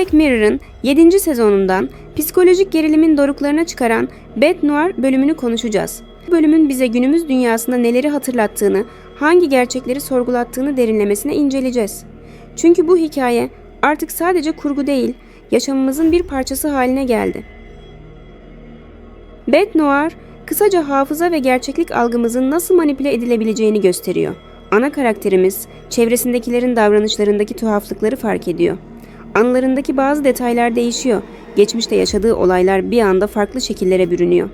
Black Mirror'ın 7. sezonundan psikolojik gerilimin doruklarına çıkaran Bad Noir bölümünü konuşacağız. Bu bölümün bize günümüz dünyasında neleri hatırlattığını, hangi gerçekleri sorgulattığını derinlemesine inceleyeceğiz. Çünkü bu hikaye artık sadece kurgu değil, yaşamımızın bir parçası haline geldi. Bad Noir, kısaca hafıza ve gerçeklik algımızın nasıl manipüle edilebileceğini gösteriyor. Ana karakterimiz, çevresindekilerin davranışlarındaki tuhaflıkları fark ediyor. Anılarındaki bazı detaylar değişiyor. Geçmişte yaşadığı olaylar bir anda farklı şekillere bürünüyor.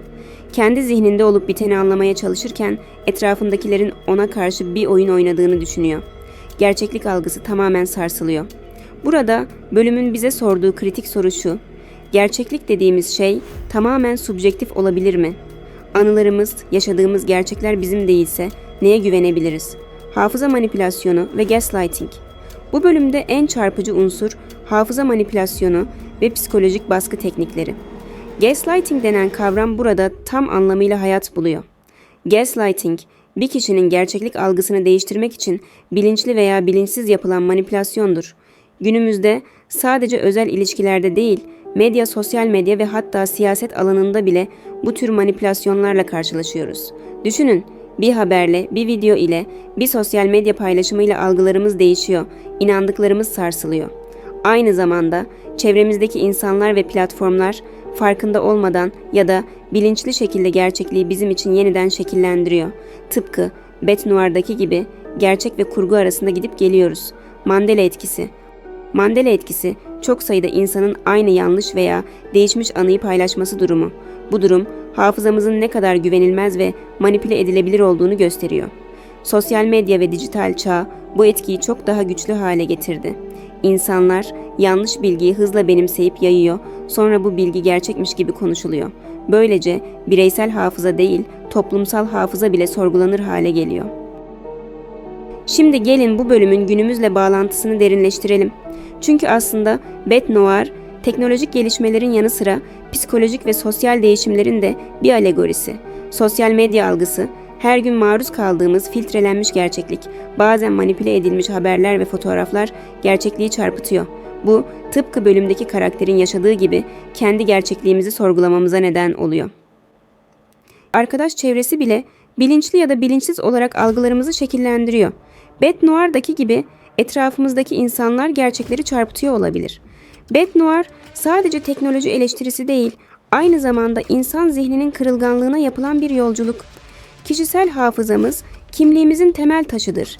Kendi zihninde olup biteni anlamaya çalışırken etrafındakilerin ona karşı bir oyun oynadığını düşünüyor. Gerçeklik algısı tamamen sarsılıyor. Burada bölümün bize sorduğu kritik soru şu. Gerçeklik dediğimiz şey tamamen subjektif olabilir mi? Anılarımız, yaşadığımız gerçekler bizim değilse neye güvenebiliriz? Hafıza manipülasyonu ve gaslighting. Bu bölümde en çarpıcı unsur hafıza manipülasyonu ve psikolojik baskı teknikleri. Gaslighting denen kavram burada tam anlamıyla hayat buluyor. Gaslighting, bir kişinin gerçeklik algısını değiştirmek için bilinçli veya bilinçsiz yapılan manipülasyondur. Günümüzde sadece özel ilişkilerde değil, medya, sosyal medya ve hatta siyaset alanında bile bu tür manipülasyonlarla karşılaşıyoruz. Düşünün, bir haberle, bir video ile, bir sosyal medya paylaşımıyla algılarımız değişiyor, inandıklarımız sarsılıyor. Aynı zamanda çevremizdeki insanlar ve platformlar farkında olmadan ya da bilinçli şekilde gerçekliği bizim için yeniden şekillendiriyor. Tıpkı Bet Noir'daki gibi gerçek ve kurgu arasında gidip geliyoruz. Mandela etkisi. Mandela etkisi çok sayıda insanın aynı yanlış veya değişmiş anıyı paylaşması durumu. Bu durum hafızamızın ne kadar güvenilmez ve manipüle edilebilir olduğunu gösteriyor. Sosyal medya ve dijital çağ bu etkiyi çok daha güçlü hale getirdi. İnsanlar yanlış bilgiyi hızla benimseyip yayıyor, sonra bu bilgi gerçekmiş gibi konuşuluyor. Böylece bireysel hafıza değil, toplumsal hafıza bile sorgulanır hale geliyor. Şimdi gelin bu bölümün günümüzle bağlantısını derinleştirelim. Çünkü aslında Bet Noir, teknolojik gelişmelerin yanı sıra psikolojik ve sosyal değişimlerin de bir alegorisi. Sosyal medya algısı, her gün maruz kaldığımız filtrelenmiş gerçeklik, bazen manipüle edilmiş haberler ve fotoğraflar gerçekliği çarpıtıyor. Bu tıpkı bölümdeki karakterin yaşadığı gibi kendi gerçekliğimizi sorgulamamıza neden oluyor. Arkadaş çevresi bile bilinçli ya da bilinçsiz olarak algılarımızı şekillendiriyor. Bet Noir'daki gibi etrafımızdaki insanlar gerçekleri çarpıtıyor olabilir. Bet Noir sadece teknoloji eleştirisi değil, aynı zamanda insan zihninin kırılganlığına yapılan bir yolculuk. Kişisel hafızamız kimliğimizin temel taşıdır.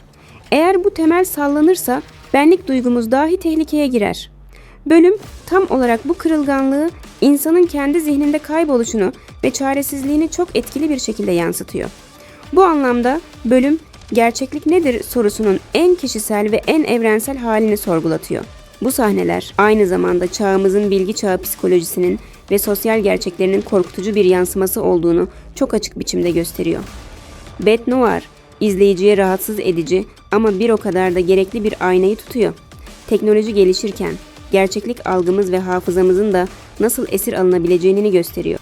Eğer bu temel sallanırsa benlik duygumuz dahi tehlikeye girer. Bölüm tam olarak bu kırılganlığı insanın kendi zihninde kayboluşunu ve çaresizliğini çok etkili bir şekilde yansıtıyor. Bu anlamda bölüm gerçeklik nedir sorusunun en kişisel ve en evrensel halini sorgulatıyor. Bu sahneler aynı zamanda çağımızın bilgi çağı psikolojisinin ve sosyal gerçeklerinin korkutucu bir yansıması olduğunu çok açık biçimde gösteriyor. Bet Noir, izleyiciye rahatsız edici ama bir o kadar da gerekli bir aynayı tutuyor. Teknoloji gelişirken gerçeklik algımız ve hafızamızın da nasıl esir alınabileceğini gösteriyor.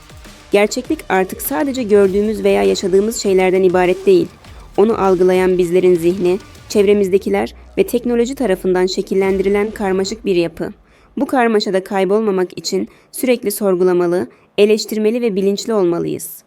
Gerçeklik artık sadece gördüğümüz veya yaşadığımız şeylerden ibaret değil. Onu algılayan bizlerin zihni, çevremizdekiler ve teknoloji tarafından şekillendirilen karmaşık bir yapı. Bu karmaşada kaybolmamak için sürekli sorgulamalı, eleştirmeli ve bilinçli olmalıyız.